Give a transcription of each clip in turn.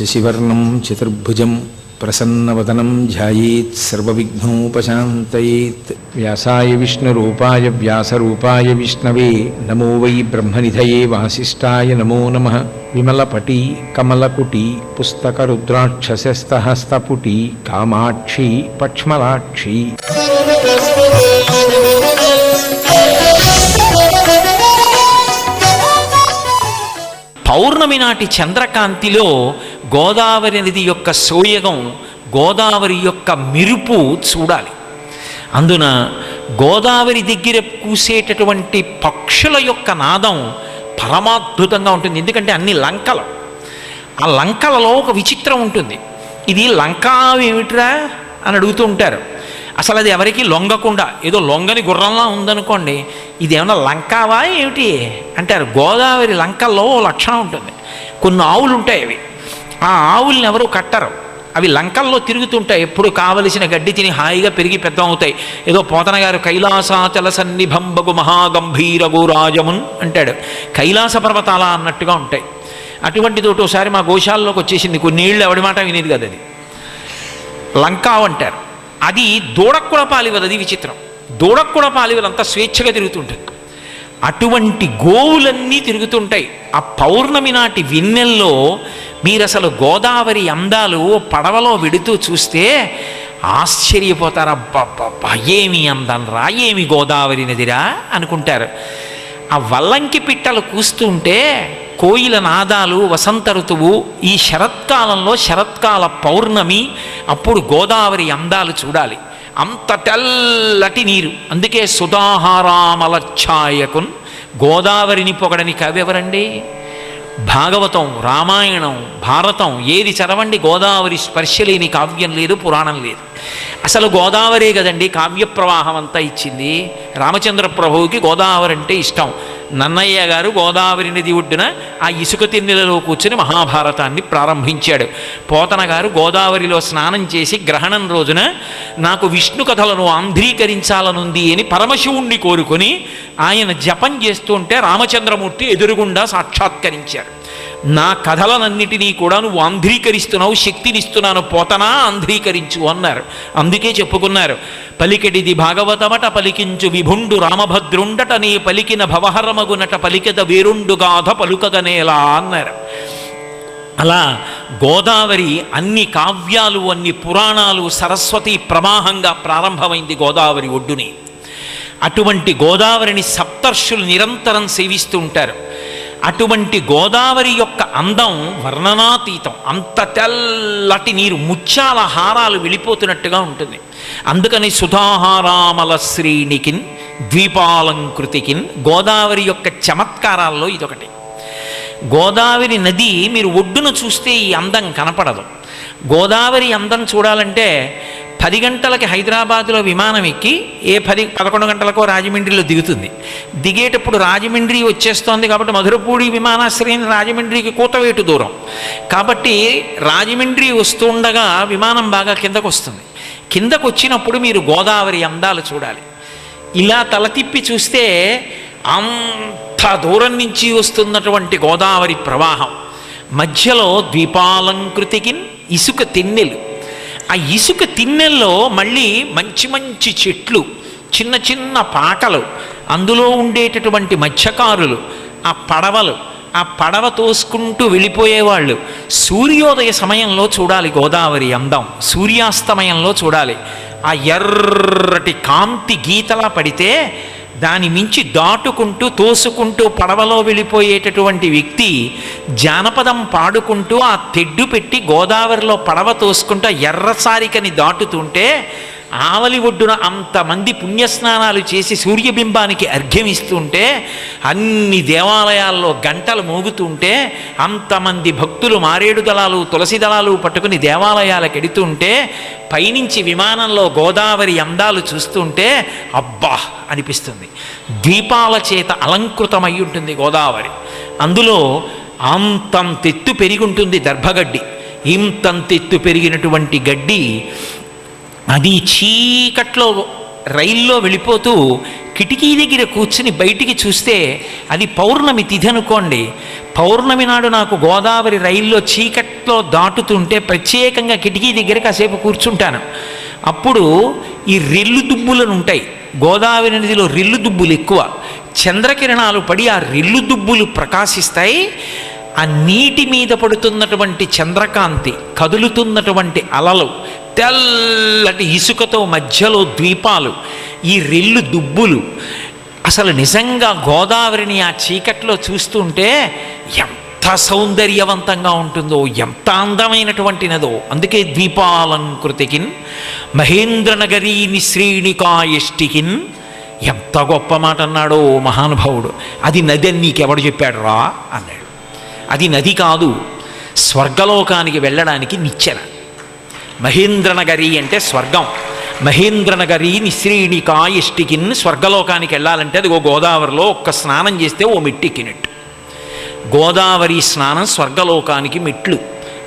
శశివర్ణం చతుర్భుజం ప్రసన్నవదనం ధ్యాయేత్ సర్వవిఘ్నోపశాంతయేత్. వ్యాసాయ విష్ణురూపాయ వ్యాసరూపాయ విష్ణవే నమో వై బ్రహ్మనిధయే వాసిష్ఠాయ నమో నమ. విమలపటి కమలకుటి పుస్తకరుద్రాక్షసస్తహస్తపుటి కామాక్షి పక్ష్మలాక్షి. పౌర్ణమి నాటి చంద్రకాంతిలో గోదావరి నది యొక్క సోయగం గోదావరి యొక్క మెరుపు చూడాలి. అందున గోదావరి దగ్గర కూసేటటువంటి పక్షుల యొక్క నాదం పరమాద్భుతంగా ఉంటుంది. ఎందుకంటే అన్ని లంకలు. ఆ లంకలలో ఒక విచిత్రం ఉంటుంది. ఇది లంకా ఏమిట్రా అని అడుగుతూ ఉంటారు. అసలు అది ఎవరికి లొంగకుండా ఏదో లొంగని గుర్రంలా ఉందనుకోండి ఇది ఏమన్నా లంకావా ఏమిటి? అంటారు. గోదావరి లంకల్లో లక్షణం ఉంటుంది. కొన్ని ఆవులు ఉంటాయి అవి. ఆ ఆవుల్ని ఎవరు కట్టరు. అవి లంకల్లో తిరుగుతుంటాయి. ఎప్పుడు కావలసిన గడ్డి తిని హాయిగా పెరిగి పెద్ద అవుతాయి ఏదో పోతన గారు కైలాసాచల సన్నిభంబగు మహాగంభీరగు రాజమున్ అంటాడు. కైలాస పర్వతాల అన్నట్టుగా ఉంటాయి. అటువంటిది ఒకటోసారి మా గోశాలలోకి వచ్చేసింది. కొన్ని నీళ్ళు ఎవడి మాట వినేది కదా అది. లంకా అంటారు. అది దూడకు పాలివలది అది విచిత్రం. దూడకు పాలివలంతా అంత స్వేచ్ఛగా తిరుగుతుంటుంది. అటువంటి గోవులన్నీ తిరుగుతుంటాయి. ఆ పౌర్ణమి నాటి విన్నెల్లో మీరు అసలు గోదావరి అందాలు పడవలో వెడుతూ చూస్తే ఆశ్చర్యపోతారు. అబ్బా ఏమి అందం రా ఏమి గోదావరి నదిరా అనుకుంటారు. ఆ వల్లంకి పిట్టలు కూస్తుంటే కోయిల నాదాలు వసంత ఋతువు ఈ శరత్కాలంలో శరత్కాల పౌర్ణమి అప్పుడు గోదావరి అందాలు చూడాలి. అంత తెల్లటి నీరు. అందుకే సుధాహారామలఛాయకున్ గోదావరిని పొగడని కవెవరండి భాగవతం రామాయణం భారతం ఏది చదవండి గోదావరి స్పర్శ లేని కావ్యం లేదు పురాణం లేదు. అసలు గోదావరే కదండి కావ్య ప్రవాహం అంతా ఇచ్చింది. రామచంద్ర ప్రభువుకి గోదావరి అంటే ఇష్టం. నన్నయ్య గారు గోదావరి నది ఒడ్డున ఆ ఇసుక తిన్నెలలో కూర్చుని మహాభారతాన్ని ప్రారంభించాడు. పోతన గారు గోదావరిలో స్నానం చేసి గ్రహణం రోజున నాకు విష్ణు కథలను ఆంధ్రీకరించాలనుంది అని పరమశివుణ్ణి కోరుకొని ఆయన జపం చేస్తుంటే రామచంద్రమూర్తి ఎదురుగుండా సాక్షాత్కరించారు. నా కథలనన్నిటినీ కూడా నువ్వు ఆంధ్రీకరిస్తున్నావు శక్తినిస్తున్నాను పోతనా ఆంధ్రీకరించు అన్నారు. అందుకే చెప్పుకున్నారు పలికెడిది భాగవతమట పలికించు విభుండు రామభద్రుండట నీ పలికిన భవహరమగునట పలికెద వేరుండు గాథ పలుకగనేలా అన్నారు. అలా గోదావరి అన్ని కావ్యాలు అన్ని పురాణాలు సరస్వతి ప్రవాహంగా ప్రారంభమైంది గోదావరి ఒడ్డుని. అటువంటి గోదావరిని సప్తర్షులు నిరంతరం సేవిస్తూ ఉంటారు. అటువంటి గోదావరి యొక్క అందం వర్ణనాతీతం. అంత తెల్లటి నీరు ముత్యాల హారాలు వెళ్ళిపోతున్నట్టుగా ఉంటుంది. అందుకని సుధాహారామల శ్రీనికిన్ ద్వీపాలంకృతికిన్ గోదావరి యొక్క చమత్కారాల్లో ఇదొకటి. గోదావరి నది మీరు ఒడ్డున చూస్తే ఈ అందం కనపడదు. గోదావరి అందం చూడాలంటే పది గంటలకి హైదరాబాదులో విమానం ఎక్కి ఏ పది పదకొండు గంటలకో రాజమండ్రిలో దిగుతుంది. దిగేటప్పుడు రాజమండ్రి వచ్చేస్తోంది కాబట్టి మధురపూడి విమానాశ్రయం రాజమండ్రికి కూతవేటు దూరం. కాబట్టి రాజమండ్రి వస్తుండగా విమానం బాగా కిందకు వస్తుంది కిందకు వచ్చినప్పుడు మీరు గోదావరి అందాలు చూడాలి. ఇలా తల తిప్పి చూస్తే అంత దూరం నుంచి వస్తున్నటువంటి గోదావరి ప్రవాహం. మధ్యలో ద్వీపాలంకృతికి ఇసుక తిన్నెలు. ఆ ఇసుక తిన్నెల్లో మళ్ళీ మంచి మంచి చెట్లు చిన్న చిన్న పాకలు అందులో ఉండేటటువంటి మత్స్యకారులు ఆ పడవలు ఆ పడవ తోసుకుంటూ వెళ్ళిపోయేవాళ్ళు. సూర్యోదయ సమయంలో చూడాలి గోదావరి అందం సూర్యాస్తమయంలో చూడాలి. ఆ ఎర్రటి కాంతి గీతలా పడితే దాని మించి దాటుకుంటూ తోసుకుంటూ పడవలో వెళ్ళిపోయేటటువంటి వ్యక్తి జానపదం పాడుకుంటూ ఆ తెడ్డు పెట్టి గోదావరిలో పడవ తోసుకుంటూ ఎర్రసారికని దాటుతుంటే ఆవలి ఒడ్డున అంతమంది పుణ్యస్నానాలు చేసి సూర్యబింబానికి అర్ఘ్యం ఇస్తుంటే అన్ని దేవాలయాల్లో గంటలు మోగుతుంటే అంతమంది భక్తులు మారేడు దళాలు తులసి దళాలు పట్టుకుని దేవాలయాలకు ఎడుతుంటే పైనుంచి విమానంలో గోదావరి అందాలు చూస్తుంటే అబ్బా అనిపిస్తుంది. దీపాల చేత అలంకృతమై ఉంటుంది గోదావరి. అందులో అంతంతెత్తు పెరిగి ఉంటుంది దర్భగడ్డి. ఇంతంతెత్తు పెరిగినటువంటి గడ్డి అది చీకట్లో రైల్లో వెళ్ళిపోతూ కిటికీ దగ్గర కూర్చుని బయటికి చూస్తే అది పౌర్ణమి తిథి అనుకోండి. పౌర్ణమి నాడు నాకు గోదావరి రైల్లో చీకట్లో దాటుతుంటే ప్రత్యేకంగా కిటికీ దగ్గర కాసేపు కూర్చుంటాను. అప్పుడు ఈ రెల్లు దుబ్బులను ఉంటాయి. గోదావరి నదిలో రెల్లు దుబ్బులు ఎక్కువ. చంద్రకిరణాలు పడి ఆ రెల్లు దుబ్బులు ప్రకాశిస్తాయి. ఆ నీటి మీద పడుతున్నటువంటి చంద్రకాంతి కదులుతున్నటువంటి అలలు తెల్లటి ఇసుకతో మధ్యలో ద్వీపాలు ఈ రెల్లు దుబ్బులు. అసలు నిజంగా గోదావరిని ఆ చీకట్లో చూస్తుంటే ఎంత సౌందర్యవంతంగా ఉంటుందో ఎంత అందమైనటువంటి నదో అందుకే ద్వీపాలంకృతికిన్ మహేంద్రనగరీని శ్రేణికాయష్టికిన్ ఎంత గొప్ప మాట అన్నాడో మహానుభావుడు. అది నది అని నీకెవడు చెప్పాడు రా అన్నాడు. అది నది కాదు స్వర్గలోకానికి వెళ్ళడానికి నిచ్చెన. మహేంద్రనగరి అంటే స్వర్గం. మహేంద్రనగరి నిశ్రేణికాయష్టికిన్ స్వర్గలోకానికి వెళ్ళాలంటే అది ఓ గోదావరిలో ఒక్క స్నానం చేస్తే ఓ మెట్టెక్కినట్టు. గోదావరి స్నానం స్వర్గలోకానికి మెట్లు.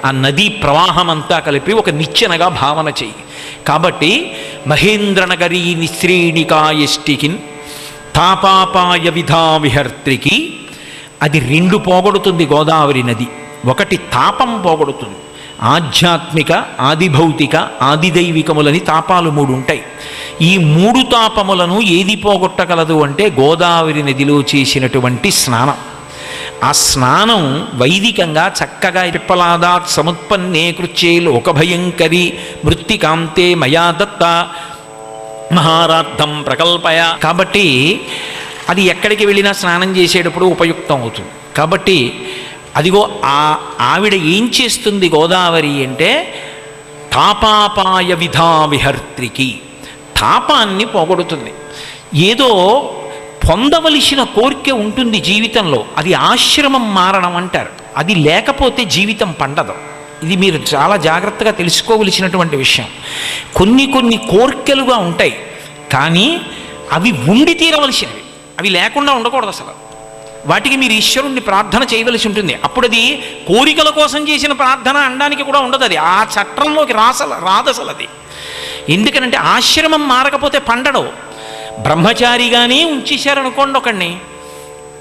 ఆ నదీ ప్రవాహం అంతా కలిపి ఒక నిచ్చెనగా భావన చెయ్యి. కాబట్టి మహేంద్రనగరి నిశ్రేణికాయష్టికిన్ తాపాపాయ విధా విహర్త్రికి అది రెండు పోగొడుతుంది గోదావరి నది. ఒకటి తాపం పోగొడుతుంది. ఆధ్యాత్మిక ఆదిభౌతిక ఆదిదైవికములని తాపాలు మూడు ఉంటాయి ఈ మూడు తాపములను ఏది పోగొట్టగలదు అంటే గోదావరి నదిలో చేసినటువంటి స్నానం. ఆ స్నానం వైదికంగా చక్కగా పిప్పలాదాత్ సముత్పన్నే కృత్యే లోకభయంకరి మృత్తికాంతే మయా దత్త మహారార్థం ప్రకల్పయ. కాబట్టి అది ఎక్కడికి వెళ్ళినా స్నానం చేసేటప్పుడు ఉపయుక్తం అవుతుంది. కాబట్టి అదిగో ఆ ఆవిడ ఏం చేస్తుంది గోదావరి అంటే తాపాపాయ విధా విహర్త్రికి. తాపాన్ని పోగొడుతుంది. ఏదో పొందవలసిన కోరిక ఉంటుంది జీవితంలో. అది ఆశ్రమం మారడం అంటారు. అది లేకపోతే జీవితం పండదు. ఇది మీరు చాలా జాగ్రత్తగా తెలుసుకోవలసినటువంటి విషయం. కొన్ని కొన్ని కోరికలుగా ఉంటాయి. కానీ అవి ఉండి తీరవలసినవి. అవి లేకుండా ఉండకూడదు అసలు. వాటికి మీరు ఈశ్వరుణ్ణి ప్రార్థన చేయవలసి ఉంటుంది. అప్పుడు అది కోరికల కోసం చేసిన ప్రార్థన అనడానికి కూడా ఉండదు అది. ఆ చట్టంలోకి రాసల రాదసలు అది ఎందుకనంటే ఆశ్రమం మారకపోతే పండడం. బ్రహ్మచారిగానే ఉంచేశారనుకోండి ఒకడిని.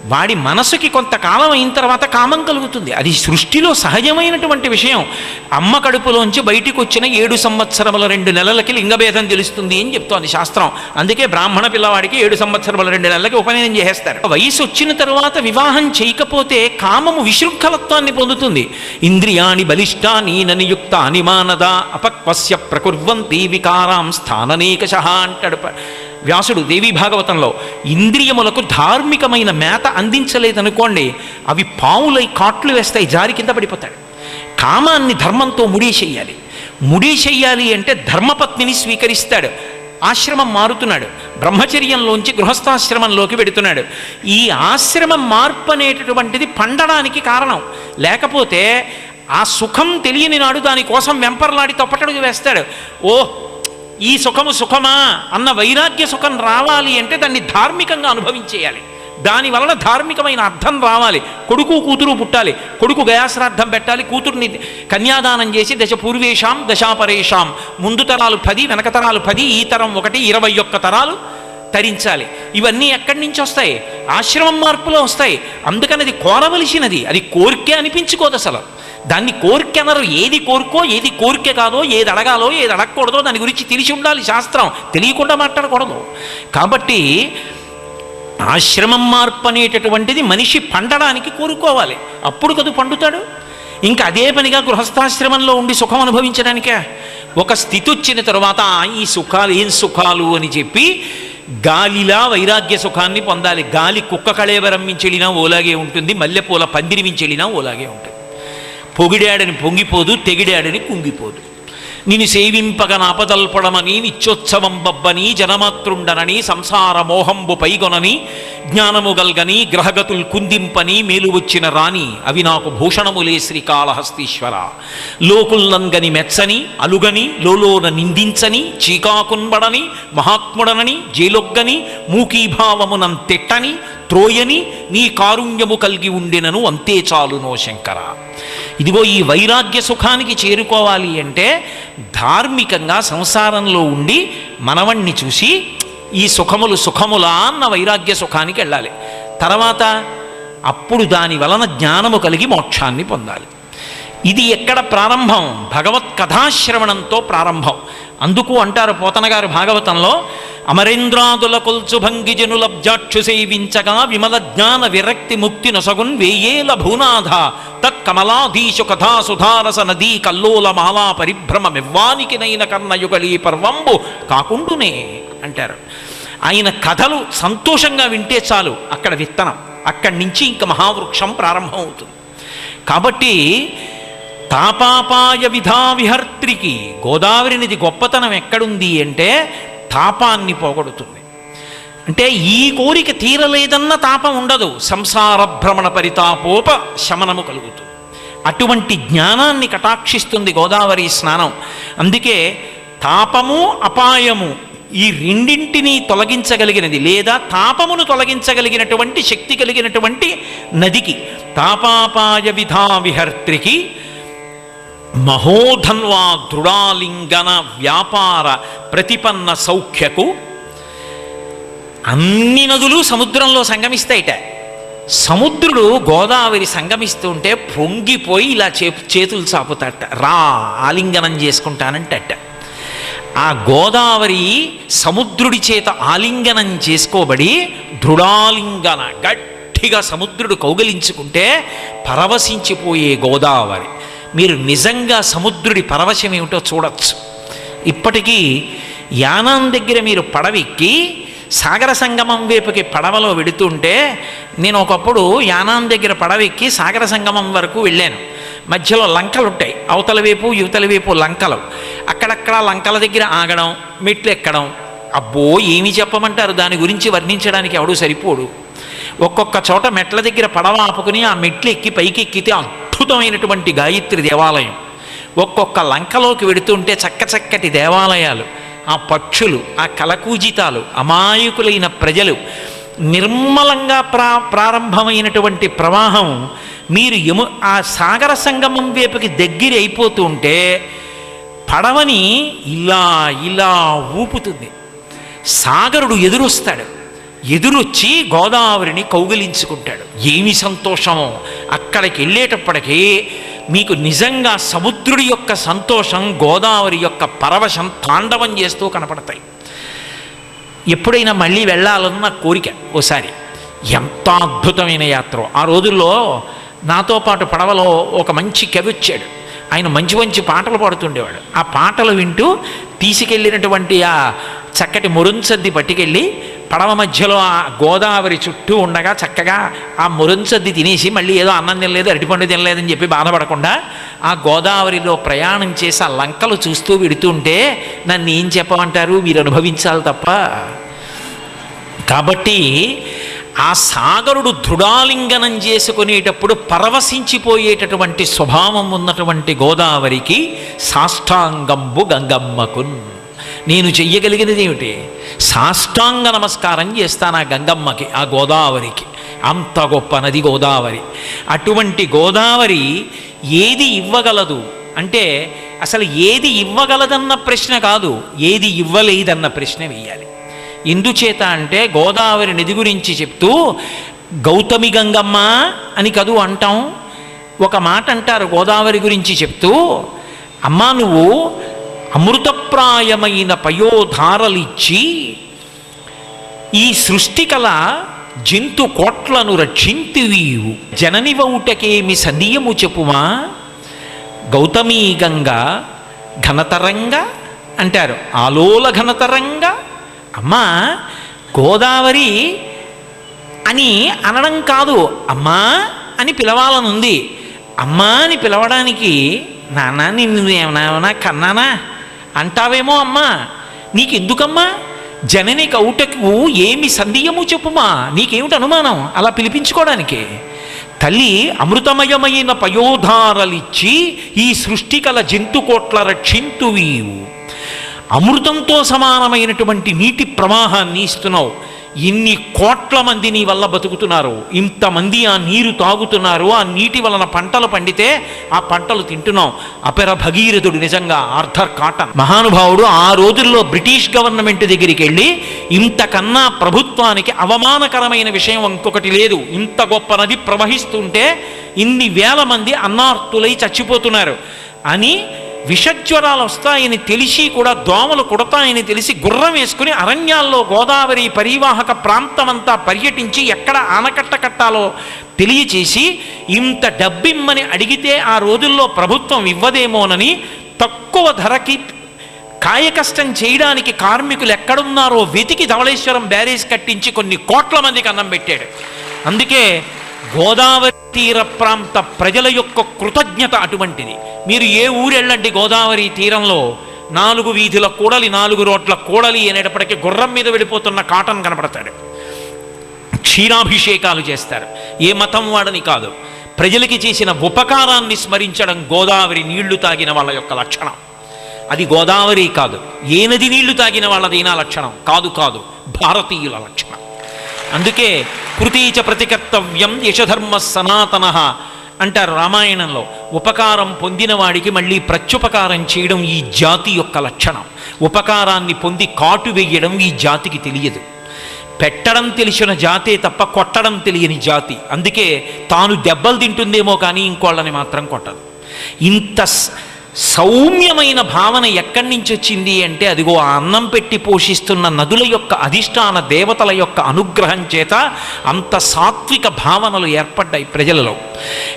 వాడి మనసుకి కొంతకాలం అయిన తర్వాత కామం కలుగుతుంది. అది సృష్టిలో సహజమైనటువంటి విషయం. అమ్మ కడుపులోంచి బయటికి వచ్చిన ఏడు సంవత్సరముల రెండు నెలలకి లింగభేదం తెలుస్తుంది అని చెప్తోంది శాస్త్రం. అందుకే బ్రాహ్మణ పిల్లవాడికి ఏడు సంవత్సరముల రెండు నెలలకి ఉపనయనం చేసేస్తారు. వయసు వచ్చిన తర్వాత వివాహం చేయకపోతే కామము విశృంఖలత్వాన్ని పొందుతుంది. ఇంద్రియాణి బలిష్టాని నీననియుక్త అనిమానద అపక్వస్య ప్రకుర్వంతి వికారాం స్థాననేకశ అంటాడు వ్యాసుడు దేవీ భాగవతంలో ఇంద్రియములకు ధార్మికమైన మేత అందించలేదనుకోండి అవి పావులై కాట్లు వేస్తాయి జారి కింద పడిపోతాడు కామాన్ని ధర్మంతో ముడేసేయాలి ముడేసేయాలి అంటే ధర్మపత్నిని స్వీకరిస్తాడు. ఆశ్రమం మారుతున్నాడు. బ్రహ్మచర్యంలోంచి గృహస్థాశ్రమంలోకి వెడుతున్నాడు. ఈ ఆశ్రమం మార్పు అనేటటువంటిది పండడానికి కారణం. లేకపోతే ఆ సుఖం తెలియని నాడు దానికోసం వెంపర్లాడి తొప్పటడుగు వేస్తాడు. ఓ ఈ సుఖము సుఖమా అన్న వైరాగ్య సుఖం రావాలి అంటే దాన్ని ధార్మికంగా అనుభవించేయాలి. దాని వలన ధార్మికమైన అర్థం రావాలి. కొడుకు కూతురు పుట్టాలి. కొడుకు గయాశ్రాద్ధం పెట్టాలి. కూతుర్ని కన్యాదానం చేసి దశ పూర్వేషాం దశాపరేషాం. ముందు తరాలు పది వెనక తరాలు పది ఈ తరం ఒకటి ఇరవై ఒక్క తరాలు తరించాలి ఇవన్నీ ఎక్కడి నుంచి వస్తాయి? ఆశ్రమం మార్పులో వస్తాయి. అందుకని అది కోరవలసినది. అది కోరికే అనిపించుకోదు అసలు. దాన్ని కోరికనరు ఏది కోరుకో ఏది కోరిక కాదో ఏది అడగాలో ఏది అడగకూడదో దాని గురించి తెలిసి ఉండాలి శాస్త్రం. తెలియకుండా మాట్లాడకూడదు. కాబట్టి ఆశ్రమం మార్పు అనేటటువంటిది మనిషి పండడానికి కోరుకోవాలి. అప్పుడు కదు పండుతాడు. ఇంకా అదే పనిగా గృహస్థాశ్రమంలో ఉండి సుఖం అనుభవించడానికే? ఒక స్థితి వచ్చిన తర్వాత ఈ సుఖాలు ఏం సుఖాలు అని చెప్పి గాలిలా వైరాగ్య సుఖాన్ని పొందాలి. గాలి కుక్క కళేవరం మించెళ్ళినా ఓలాగే ఉంటుంది. మల్లెపూల పందిరి మించెళ్ళినా ఓలాగే ఉంటుంది. పొగిడాడని పొంగిపోదు తెగిడాడని కుంగిపోదు. నిన్ను సేవింపగ నాపదల్పడమని నిత్యోత్సవం బబ్బని జనమాతృండనని సంసార మోహంబు పైగొనని జ్ఞానము గల్గని గ్రహగతుల్ కుందింపని మేలు వచ్చిన రాణి అవి నాకు భూషణములే శ్రీకాళహస్తీశ్వర. లోకుల్లంగని మెచ్చని అలుగని లోలోన నిందించని చీకాకున్బడని మహాత్ముడనని జైలొగ్గని మూకీభావమునం తిట్టని త్రోయని నీ కారుణ్యము కలిగి ఉండినను అంతే చాలునో శంకర. ఇదిగో ఈ వైరాగ్య సుఖానికి చేరుకోవాలి అంటే ధార్మికంగా సంసారంలో ఉండి మనవణ్ణి చూసి ఈ సుఖములు సుఖములా అన్న వైరాగ్య సుఖానికి వెళ్ళాలి. తర్వాత అప్పుడు దాని వలన జ్ఞానము కలిగి మోక్షాన్ని పొందాలి. ఇది ఎక్కడ ప్రారంభం? భగవత్ కథాశ్రవణంతో ప్రారంభం. అందుకు అంటారు పోతనగారు భాగవతంలో అమరేంద్రాదుల కొల్చు భంగిజను లబ్జాక్షు సేవించగా విమల జ్ఞాన విరక్తి ముక్తి నొసగున్ వేయేల భూనాథ తత్కమలాధీశు కథా సుధారస నదీ కల్లోల మాలా పరిభ్రమ మివ్వానికి నైన కర్ణయుగళీ పర్వంబు కాకుండునే అంటారు. ఆయన కథలు సంతోషంగా వింటే చాలు అక్కడ విత్తనం. అక్కడి నుంచి ఇంక మహావృక్షం ప్రారంభం అవుతుంది కాబట్టి తాపాపాయ విధా విహర్త్రికి గోదావరి నది గొప్పతనం ఎక్కడుంది అంటే తాపాన్ని పోగొడుతుంది. అంటే ఈ కోరిక తీరలేదన్న తాపం ఉండదు. సంసార భ్రమణ పరితాపోప శమనము కలుగుతుంది. అటువంటి జ్ఞానాన్ని కటాక్షిస్తుంది గోదావరి స్నానం. అందుకే తాపము అపాయము ఈ రెండింటినీ తొలగించగలిగినది లేదా తాపమును తొలగించగలిగినటువంటి శక్తి కలిగినటువంటి నదికి తాపాపాయ విధా విహర్త్రికి మహోధన్వా దృఢాలింగన వ్యాపార ప్రతిపన్న సౌఖ్యకు అన్ని నదులు సముద్రంలో సంగమిస్తాయిట. సముద్రుడు గోదావరి సంగమిస్తుంటే పొంగిపోయి ఇలా చే చేతులు చాపుతాట. రా ఆలింగనం చేసుకుంటానంటట. ఆ గోదావరి సముద్రుడి చేత ఆలింగనం చేసుకోబడి దృఢాలింగన గట్టిగా సముద్రుడు కౌగలించుకుంటే పరవశించిపోయే గోదావరి. మీరు నిజంగా సముద్రుడి పరవశం ఏమిటో చూడవచ్చు ఇప్పటికీ యానాం దగ్గర మీరు పడవెక్కి సాగర సంగమం వైపుకి పడవలో వెడుతుంటే నేను ఒకప్పుడు యానాం దగ్గర పడవెక్కి సాగర సంగమం వరకు వెళ్ళాను. మధ్యలో లంకలు ఉంటాయి. అవతల వైపు యువతల వైపు లంకలు. అక్కడక్కడ లంకల దగ్గర ఆగడం మెట్లు ఎక్కడం అబ్బో ఏమి చెప్పమంటారు? దాని గురించి వర్ణించడానికి ఎవడు సరిపోడు. ఒక్కొక్క చోట మెట్ల దగ్గర పడవ ఆపుకుని ఆ మెట్లు ఎక్కి పైకి ఎక్కితే అద్భుతమైనటువంటి గాయత్రి దేవాలయం. ఒక్కొక్క లంకలోకి వెడుతుంటే చక్క చక్కటి దేవాలయాలు ఆ పక్షులు ఆ కలకూజితాలు అమాయకులైన ప్రజలు నిర్మలంగా ప్రా ప్రారంభమైనటువంటి ప్రవాహం మీరు యము ఆ సాగర సంగమం వైపుకి దగ్గర అయిపోతుంటే పడవని ఇలా ఇలా ఊపుతుంది. సాగరుడు ఎదురొస్తాడు. ఎదురొచ్చి గోదావరిని కౌగిలించుకుంటాడు. ఏమి సంతోషమో. అక్కడికి వెళ్ళేటప్పటికీ మీకు నిజంగా సముద్రుడి యొక్క సంతోషం గోదావరి యొక్క పరవశం తాండవం చేస్తూ కనపడతాయి. ఎప్పుడైనా మళ్ళీ వెళ్ళాలన్న కోరిక ఓసారి. ఎంత అద్భుతమైన యాత్ర. ఆ రోజుల్లో నాతో పాటు పడవలో ఒక మంచి కవి వచ్చాడు. ఆయన మంచి మంచి పాటలు పాడుతుండేవాడు. ఆ పాటలు వింటూ తీసుకెళ్ళినటువంటి ఆ చక్కటి మురుంసద్ది పట్టుకెళ్ళి పడవ మధ్యలో ఆ గోదావరి చుట్టూ ఉండగా చక్కగా ఆ మురుంసద్ది తినేసి మళ్ళీ ఏదో అన్నం తినలేదు అరటిపండు తినలేదని చెప్పి బాధపడకుండా ఆ గోదావరిలో ప్రయాణం చేసి ఆ లంకలు చూస్తూ విడుతుంటే నన్ను ఏం చెప్పమంటారు? మీరు అనుభవించాలి తప్ప. కాబట్టి ఆ సాగరుడు దృఢాలింగనం చేసుకునేటప్పుడు పరవశించిపోయేటటువంటి స్వభావం ఉన్నటువంటి గోదావరికి సాష్టాంగంబు గంగమ్మకున్ నేను చెయ్యగలిగినది ఏమిటి? సాష్టాంగ నమస్కారం చేస్తాను ఆ గంగమ్మకి ఆ గోదావరికి. అంత గొప్ప నది గోదావరి. అటువంటి గోదావరి ఏది ఇవ్వగలదు? అంటే అసలు ఏది ఇవ్వగలదన్న ప్రశ్న కాదు ఏది ఇవ్వలేదన్న ప్రశ్న వేయాలి. ఎందుచేత అంటే గోదావరి నది గురించి చెప్తూ గౌతమి గంగమ్మ అని కదూ అంటాం. ఒక మాట అంటారు గోదావరి గురించి చెప్తూ అమ్మా నువ్వు అమృతప్రాయమైన పయోధారలిచ్చి ఈ సృష్టి కల జంతు కోట్లను రక్షింతివీవు. జననివౌటకేమి సదీయము చెప్పుమా? గౌతమీ గంగ ఘనతరంగ అంటారు. ఆలోల ఘనతరంగ. అమ్మా గోదావరి అని అనడం కాదు. అమ్మా అని పిలవాలనుంది. అమ్మా అని పిలవడానికి నాన్న నిన్ను ఏమన్నా కన్నానా? అంటావేమో అమ్మా? నీకెందుకమ్మా? జనని కౌటకు ఏమి సందేహము చెప్పుమా? నీకేమిటి అనుమానం? అలా పిలిపించుకోవడానికి. తల్లి అమృతమయమైన పయోధారలిచ్చి ఈ సృష్టి కల జంతుకోట్ల రక్షింతువీవు. అమృతంతో సమానమైనటువంటి నీటి ప్రవాహాన్ని ఇస్తున్నావు. ఇన్ని కోట్ల మంది నీ వల్ల బతుకుతున్నారు. ఇంతమంది ఆ నీరు తాగుతున్నారు. ఆ నీటి వలన పంటలు పండితే ఆ పంటలు తింటున్నాం. అపెర భగీరథుడు నిజంగా ఆర్థర్ కాటన్. మహానుభావుడు ఆ రోజుల్లో బ్రిటిష్ గవర్నమెంట్ దగ్గరికి వెళ్ళి ఇంతకన్నా ప్రభుత్వానికి అవమానకరమైన విషయం ఇంకొకటి లేదు. ఇంత గొప్ప నది ప్రవహిస్తుంటే ఇన్ని వేల మంది అన్నార్తులై చచ్చిపోతున్నారు. అని విషజ్వరాలు వస్తాయని తెలిసి కూడా దోమలు కుడతాయని తెలిసి గుర్రం వేసుకుని అరణ్యాల్లో గోదావరి పరివాహక ప్రాంతమంతా పర్యటించి ఎక్కడ ఆనకట్ట కట్టాలో తెలియచేసి ఇంత డబ్బిమ్మని అడిగితే ఆ రోజుల్లో ప్రభుత్వం ఇవ్వదేమోనని తక్కువ ధరకి కాయకష్టం చేయడానికి కార్మికులు ఎక్కడున్నారో వెతికి ధవళేశ్వరం బ్యారేజ్ కట్టించి కొన్ని కోట్ల మందికి అన్నం పెట్టాడు. అందుకే గోదావరి తీర ప్రాంత ప్రజల యొక్క కృతజ్ఞత అటువంటిది. మీరు ఏ ఊరెళ్ళండి గోదావరి తీరంలో? నాలుగు వీధుల కూడలి నాలుగు రోడ్ల కూడలి అనేటప్పటికీ గుర్రం మీద వెళ్ళిపోతున్న కాటన్ కనపడతాడు. క్షీరాభిషేకాలు చేస్తారు. ఏ మతం వాడని కాదు. ప్రజలకి చేసిన ఉపకారాన్ని స్మరించడం గోదావరి నీళ్ళు తాగిన వాళ్ళ యొక్క లక్షణం. అది గోదావరి కాదు. ఏ నది నీళ్ళు తాగిన వాళ్ళదైనా లక్షణం. కాదు కాదు భారతీయుల లక్షణం. అందుకే కృతీచ ప్రతికర్తవ్యం యశధర్మ సనాతన అంటారు రామాయణంలో. ఉపకారం పొందిన వాడికి మళ్ళీ ప్రత్యుపకారం చేయడం ఈ జాతి యొక్క లక్షణం. ఉపకారాన్ని పొంది కాటు వేయడం ఈ జాతికి తెలియదు. పెట్టడం తెలిసిన జాతే తప్ప కొట్టడం తెలియని జాతి. అందుకే తాను దెబ్బలు తింటుందేమో కానీ ఇంకోళ్ళని మాత్రం కొట్టదు. ఇంత సౌమ్యమైన భావన ఎక్కడి నుంచి వచ్చింది అంటే అదిగో ఆ అన్నం పెట్టి పోషిస్తున్న నదుల యొక్క అధిష్టాన దేవతల యొక్క అనుగ్రహం చేత అంత సాత్విక భావనలు ఏర్పడ్డాయి ప్రజలలో.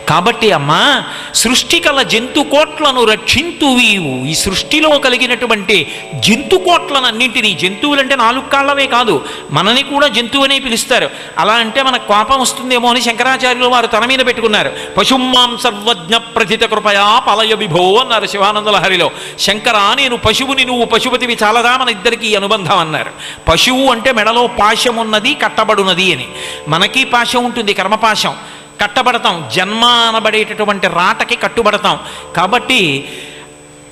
కాబట్టి అమ్మా సృష్టి కల జంతు కోట్లను రక్షింతువీవు ఈ సృష్టిలో కలిగినటువంటి జంతుకోట్లనన్నింటినీ జంతువులంటే నాలుగు కాళ్ళవే కాదు మనని కూడా జంతువునే పిలుస్తారు. అలా అంటే మనకు కోపం వస్తుందేమో అని శంకరాచార్యులు వారు తన మీద పెట్టుకున్నారు. పశుమాం సర్వజ్ఞ ప్రథిత కృపయా పలయ విభో అన్నారు. శివానందుల హరిలో శంకర నేను పశువుని నువ్వు పశుపతివి చాలదా? మన ఇద్దరికి అనుబంధం అన్నారు. పశువు అంటే మెడలో పాశం ఉన్నది కట్టబడున్నది అని. మనకి పాశం ఉంటుంది కర్మపాశం. కట్టబడతాం. జన్మ అనబడేటటువంటి రాటకి కట్టుబడతాం. కాబట్టి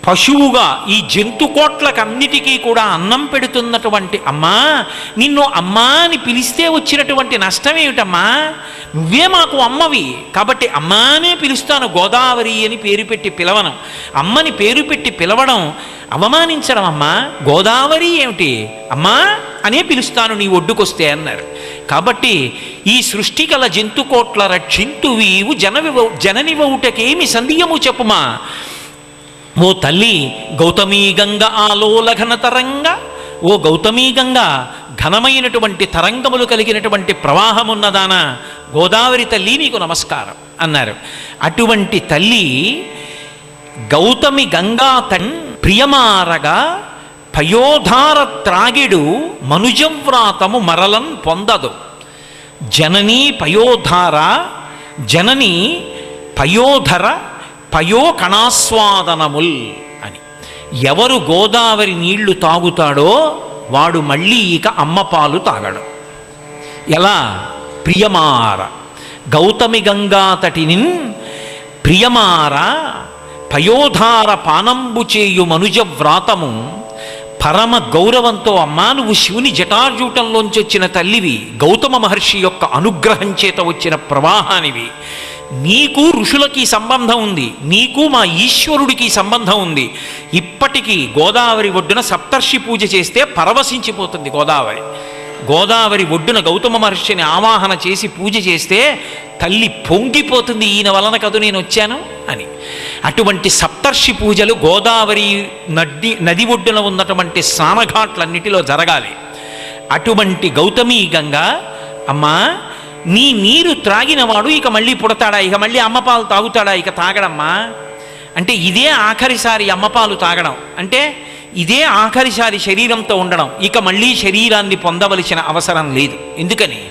పశువుగా ఈ జంతు కోట్లకన్నిటికీ కూడా అన్నం పెడుతున్నటువంటి అమ్మా నిన్ను అమ్మా అని పిలిస్తే వచ్చినటువంటి నష్టం ఏమిటమ్మా నువ్వే మాకు అమ్మవి. కాబట్టి అమ్మానే పిలుస్తాను గోదావరి అని పేరు పెట్టి పిలవను. అమ్మని పేరు పెట్టి పిలవడం అవమానించడం అమ్మా. గోదావరి ఏమిటి? అమ్మా అనే పిలుస్తాను నీ ఒడ్డుకొస్తే అన్నారు. కాబట్టి ఈ సృష్టి కల జంతుకోట్ల రక్షింతువీవు జనవివ జననివౌటకేమి సందేహము చెప్పుమా? ఓ తల్లి గౌతమీ గంగ ఆలోలఘన తరంగ. ఓ గౌతమీ గంగ ఘనమైనటువంటి తరంగములు కలిగినటువంటి ప్రవాహమున్నదాన. గోదావరి తల్లి నీకు నమస్కారం అన్నారు. అటువంటి తల్లి గౌతమి గంగా తన్ ప్రియమారగా పయోధార త్రాగిడు మనుజవ్రాతము మరలం పొందదు. జననీ పయోధార జనని పయోధర పయో కణాస్వాదనముల్ అని. ఎవరు గోదావరి నీళ్ళు తాగుతాడో వాడు మళ్ళీ ఇక అమ్మ పాలు తాగడు. ఎలా? ప్రియమార. గౌతమి గంగా తటినిన్ ప్రియమార పయోధార పానంబు చేయు మనుజ వ్రాతము పరమ గౌరవంతో అమ్మా నువ్వు శివుని జటార్జూటంలోంచి వచ్చిన తల్లివి గౌతమ మహర్షి యొక్క అనుగ్రహం చేత వచ్చిన ప్రవాహానివి. నీకు ఋషులకి సంబంధం ఉంది నీకు మా ఈశ్వరుడికి సంబంధం ఉంది. ఇప్పటికీ గోదావరి ఒడ్డున సప్తర్షి పూజ చేస్తే పరవశించిపోతుంది గోదావరి. గోదావరి ఒడ్డున గౌతమ మహర్షిని ఆవాహన చేసి పూజ చేస్తే తల్లి పొంగిపోతుంది ఈయన వలన కదు నేను వచ్చాను అని. అటువంటి సప్తర్షి పూజలు గోదావరి నది నది ఒడ్డున ఉన్నటువంటి స్నానఘాట్లన్నిటిలో జరగాలి. అటువంటి గౌతమి గంగ అమ్మా నీ నీరు త్రాగినవాడు ఇక మళ్ళీ పుడతాడా? ఇక మళ్ళీ అమ్మపాలు తాగుతాడా? ఇక తాగడమ్మా. అంటే ఇదే ఆఖరిసారి అమ్మపాలు తాగడం. అంటే ఇదే ఆఖరిసారి శరీరంతో ఉండడం. ఇక మళ్ళీ శరీరాన్ని పొందవలసిన అవసరం లేదు. ఎందుకని?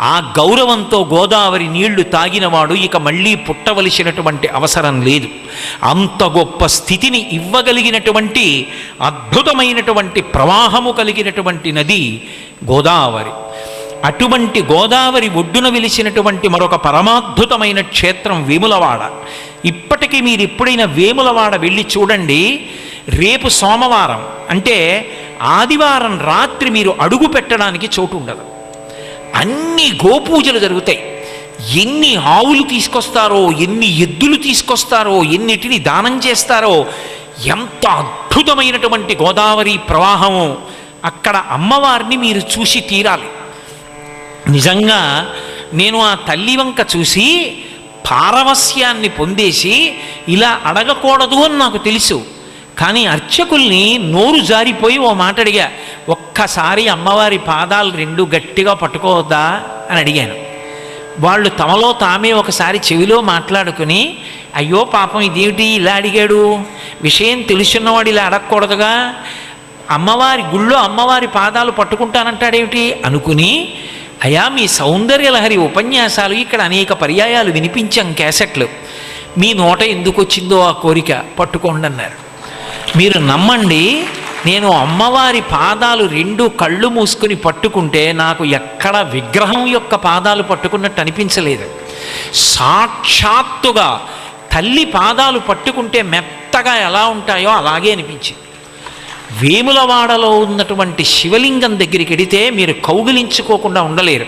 ఆ గౌరవంతో గోదావరి నీళ్ళు తాగినవాడు ఇక మళ్ళీ పుట్టవలసినటువంటి అవసరం లేదు. అంత గొప్ప స్థితిని ఇవ్వగలిగినటువంటి అద్భుతమైనటువంటి ప్రవాహము కలిగినటువంటి నది గోదావరి. అటువంటి గోదావరి ఒడ్డున వెలిసినటువంటి మరొక పరమాద్భుతమైన క్షేత్రం వేములవాడ. ఇప్పటికీ మీరు ఎప్పుడైనా వేములవాడ వెళ్ళి చూడండి రేపు సోమవారం అంటే ఆదివారం రాత్రి మీరు అడుగు పెట్టడానికి చోటు ఉండదు. అన్ని గోపూజలు జరుగుతాయి. ఎన్ని ఆవులు తీసుకొస్తారో ఎన్ని ఎద్దులు తీసుకొస్తారో ఎన్నిటిని దానం చేస్తారో ఎంత అద్భుతమైనటువంటి గోదావరి ప్రవాహము అక్కడ అమ్మవారిని మీరు చూసి తీరాలి. నిజంగా నేను ఆ తల్లి వంక చూసి పారవస్యాన్ని పొందేసి ఇలా అడగకూడదు అని నాకు తెలుసు. కానీ అర్చకుల్ని నోరు జారిపోయి ఓ మాట అడిగా ఒక్కసారి అమ్మవారి పాదాలు రెండు గట్టిగా పట్టుకోవద్దా? అని అడిగాను. వాళ్ళు తమలో తామే ఒకసారి చెవిలో మాట్లాడుకుని అయ్యో పాపం ఇదేమిటి ఇలా అడిగాడు? విషయం తెలుసున్నవాడు ఇలా అడగకూడదుగా? అమ్మవారి గుళ్ళో అమ్మవారి పాదాలు పట్టుకుంటానంటాడేమిటి? అనుకుని అయా మీ సౌందర్యలహరి ఉపన్యాసాలు ఇక్కడ అనేక పర్యాయాలు వినిపించాం క్యాసెట్లు. మీ నోట ఎందుకు వచ్చిందో ఆ కోరిక పట్టుకోండి అన్నారు మీరు నమ్మండి నేను అమ్మవారి పాదాలు రెండు కళ్ళు మూసుకుని పట్టుకుంటే నాకు ఎక్కడ విగ్రహం యొక్క పాదాలు పట్టుకున్నట్టు అనిపించలేదు. సాక్షాత్తుగా తల్లి పాదాలు పట్టుకుంటే మెత్తగా ఎలా ఉంటాయో అలాగే అనిపించింది. వేములవాడలో ఉన్నటువంటి శివలింగం దగ్గరికి వెడితే మీరు కౌగిలించుకోకుండా ఉండలేరు.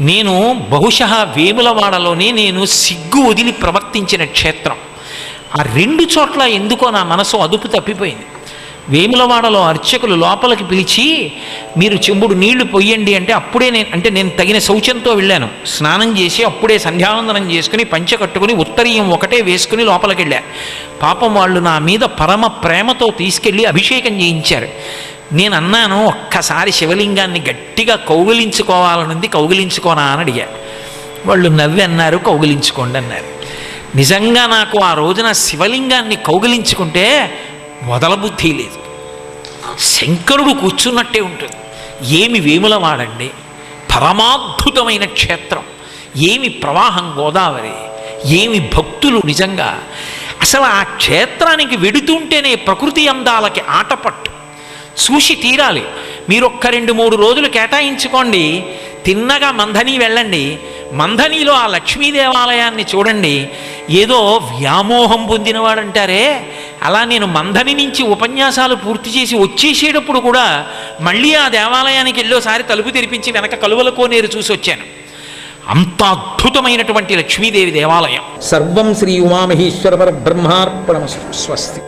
నేను బహుశ వేములవాడలోనే నేను సిగ్గు వదిలి ప్రవర్తించిన క్షేత్రం. ఆ రెండు చోట్ల ఎందుకో నా మనసు అదుపు తప్పిపోయింది. వేములవాడలో అర్చకులు లోపలికి పిలిచి మీరు చెంబుడు నీళ్ళు పొయ్యండి అంటే అప్పుడే నేను అంటే నేను తగిన శౌచంతో వెళ్ళాను. స్నానం చేసి అప్పుడే సంధ్యావందనం చేసుకుని పంచె కట్టుకుని ఉత్తరీయం ఒకటే వేసుకుని లోపలికి వెళ్ళా పాపం వాళ్ళు నా మీద పరమ ప్రేమతో తీసుకెళ్ళి అభిషేకం చేయించారు. నేను అన్నాను ఒక్కసారి శివలింగాన్ని గట్టిగా కౌగిలించుకోవాలనుంది కౌగిలించుకోనా అని అడిగా. వాళ్ళు నవ్వి అన్నారు కౌగిలించుకోండి అన్నారు. నిజంగా నాకు ఆ రోజున శివలింగాన్ని కౌగిలించుకుంటే వదలబుద్ధి లేదు. శంకరుడు కూర్చున్నట్టే ఉంటుంది. ఏమి వేముల వాడండి పరమాద్భుతమైన క్షేత్రం. ఏమి ప్రవాహం గోదావరి? ఏమి భక్తులు నిజంగా? అసలు ఆ క్షేత్రానికి వెడుతుంటేనే ప్రకృతి అందాలకి ఆటపట్టు. చూసి తీరాలి. మీరు ఒక్క రెండు మూడు రోజులు కేటాయించుకోండి. తిన్నగా మంధని వెళ్ళండి. మంధనిలో ఆ లక్ష్మీ దేవాలయాన్ని చూడండి. ఏదో వ్యామోహం పొందినవాడంటారే? అలా నేను మంధని నుంచి ఉపన్యాసాలు పూర్తి చేసి వచ్చేసేటప్పుడు కూడా మళ్ళీ ఆ దేవాలయానికి వెళ్ళోసారి తలుపు తెరిపించి వెనక కలువల కోనేరు చూసి వచ్చాను. అంత అద్భుతమైనటువంటి లక్ష్మీదేవి దేవాలయం. సర్వం శ్రీ ఉమామహేశ్వర పరబ్రహ్మార్పణమస్తు. స్వస్తి.